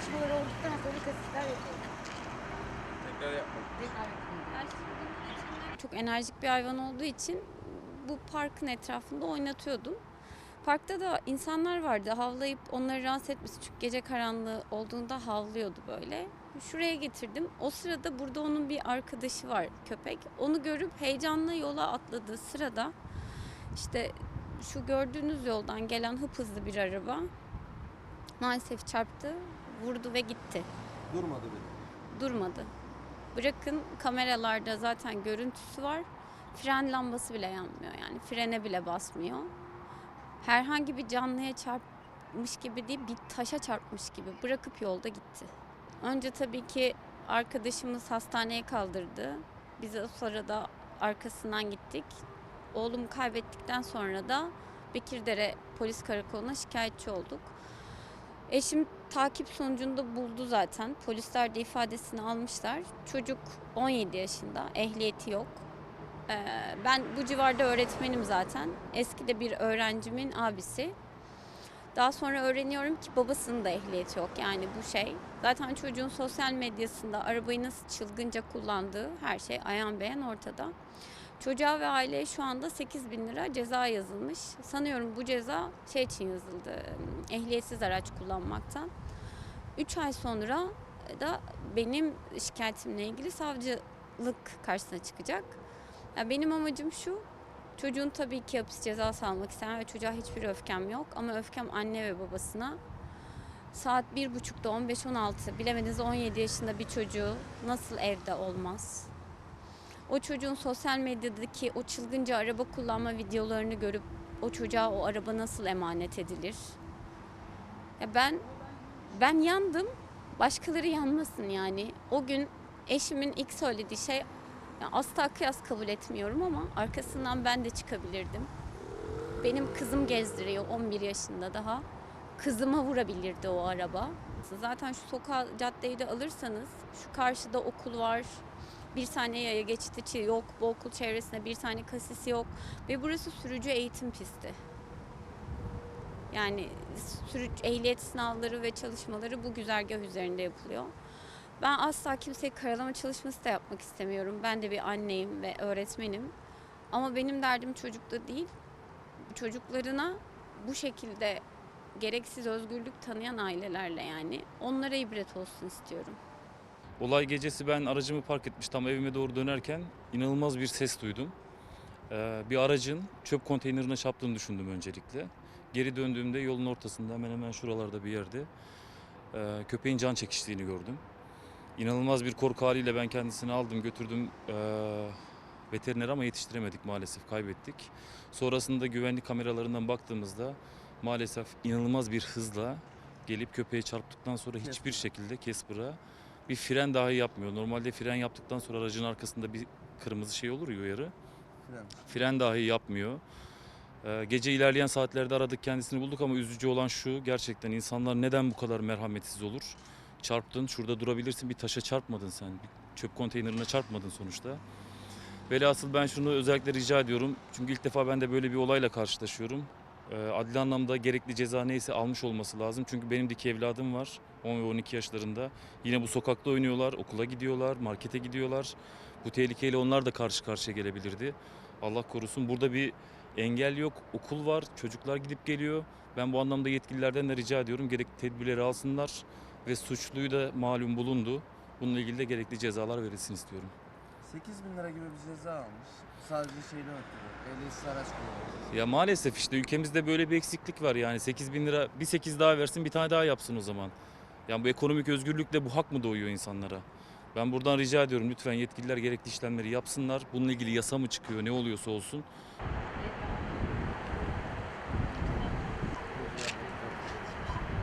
çalışmaları olduktan sonra kesitler yapıyorum. Tekrar yapmak. Tekrar. Çok enerjik bir hayvan olduğu için bu parkın etrafında oynatıyordum. Parkta da insanlar vardı havlayıp onları rahatsız etmesi çünkü gece karanlığı olduğunda havlıyordu böyle. Şuraya getirdim. O sırada burada onun bir arkadaşı var köpek. Onu görüp heyecanla yola atladığı sırada işte şu gördüğünüz yoldan gelen hıp hızlı bir araba maalesef çarptı, vurdu ve gitti. Durmadı bile. Durmadı. Bırakın kameralarda zaten görüntüsü var. Fren lambası bile yanmıyor yani. Frene bile basmıyor. Herhangi bir canlıya çarpmış gibi değil, bir taşa çarpmış gibi bırakıp yolda gitti. Önce tabii ki arkadaşımız hastaneye kaldırdı. Biz o sırada arkasından gittik. Oğlumu kaybettikten sonra da Bekirdere Polis Karakolu'na şikayetçi olduk. Eşim takip sonucunda buldu zaten. Polisler de ifadesini almışlar. Çocuk 17 yaşında, ehliyeti yok. Ee, ben bu civarda öğretmenim zaten. Eski de bir öğrencimin abisi. Daha sonra öğreniyorum ki babasının da ehliyeti yok. Yani bu şey. Zaten çocuğun sosyal medyasında arabayı nasıl çılgınca kullandığı her şey ayan beyan ortada. Çocuğa ve aileye şu anda 8 bin lira ceza yazılmış. Sanıyorum bu ceza şey için yazıldı, ehliyetsiz araç kullanmaktan. 3 ay sonra da benim şikayetimle ilgili savcılık karşısına çıkacak. Ya benim amacım şu, çocuğun tabii ki hapis cezası almak istemem ve çocuğa hiçbir öfkem yok. Ama öfkem anne ve babasına. Saat 1.30'da 15-16 bilemediniz 17 yaşında bir çocuğu nasıl evde olmaz? O çocuğun sosyal medyadaki o çılgınca araba kullanma videolarını görüp o çocuğa o araba nasıl emanet edilir? Ya ben ben yandım. Başkaları yanmasın yani. O gün eşimin ilk söylediği şey ya asla kıyas kabul etmiyorum ama arkasından ben de çıkabilirdim. Benim kızım gezdiriyor 11 yaşında daha. Kızıma vurabilirdi o araba. Zaten şu sokağı caddeyi de alırsanız şu karşıda okul var. Bir tane yaya geçidi yok. Bu okul çevresinde bir tane kasisi yok. Ve burası sürücü eğitim pisti. Yani sürücü ehliyet sınavları ve çalışmaları bu güzergah üzerinde yapılıyor. Ben asla kimseyi karalama çalışması da yapmak istemiyorum. Ben de bir anneyim ve öğretmenim. Ama benim derdim çocukta değil. Çocuklarına bu şekilde gereksiz özgürlük tanıyan ailelerle yani onlara ibret olsun istiyorum. Olay gecesi ben aracımı park etmiş tam evime doğru dönerken inanılmaz bir ses duydum. Ee, bir aracın çöp konteynerine çarptığını düşündüm öncelikle. Geri döndüğümde yolun ortasında hemen hemen şuralarda bir yerde e, köpeğin can çekiştiğini gördüm. İnanılmaz bir korku haliyle ben kendisini aldım götürdüm e, veteriner ama yetiştiremedik maalesef kaybettik. Sonrasında güvenlik kameralarından baktığımızda maalesef inanılmaz bir hızla gelip köpeğe çarptıktan sonra hiçbir şekilde Casper'a bir fren dahi yapmıyor. Normalde fren yaptıktan sonra aracın arkasında bir kırmızı şey olur ya uyarı. Fren. Fren dahi yapmıyor. Ee, gece ilerleyen saatlerde aradık kendisini bulduk ama üzücü olan şu gerçekten insanlar neden bu kadar merhametsiz olur? Çarptın şurada durabilirsin bir taşa çarpmadın sen. Bir çöp konteynerine çarpmadın sonuçta. Velhasıl ben şunu özellikle rica ediyorum. Çünkü ilk defa ben de böyle bir olayla karşılaşıyorum. Ee, adli anlamda gerekli ceza neyse almış olması lazım. Çünkü benim de iki evladım var. 10 ve 12 yaşlarında. Yine bu sokakta oynuyorlar, okula gidiyorlar, markete gidiyorlar. Bu tehlikeyle onlar da karşı karşıya gelebilirdi. Allah korusun. Burada bir engel yok, okul var, çocuklar gidip geliyor. Ben bu anlamda yetkililerden de rica ediyorum gerekli tedbirleri alsınlar ve suçluyu da malum bulundu. Bununla ilgili de gerekli cezalar verilsin istiyorum. 8 bin lira gibi bir ceza almış. Sadece şeyden ötürü. Ehliyetsiz araç kullanıyor. Ya maalesef işte ülkemizde böyle bir eksiklik var yani 8 bin lira bir 8 daha versin bir tane daha yapsın o zaman. Yani bu ekonomik özgürlükle bu hak mı doğuyor insanlara? Ben buradan rica ediyorum lütfen yetkililer gerekli işlemleri yapsınlar. Bununla ilgili yasa mı çıkıyor ne oluyorsa olsun.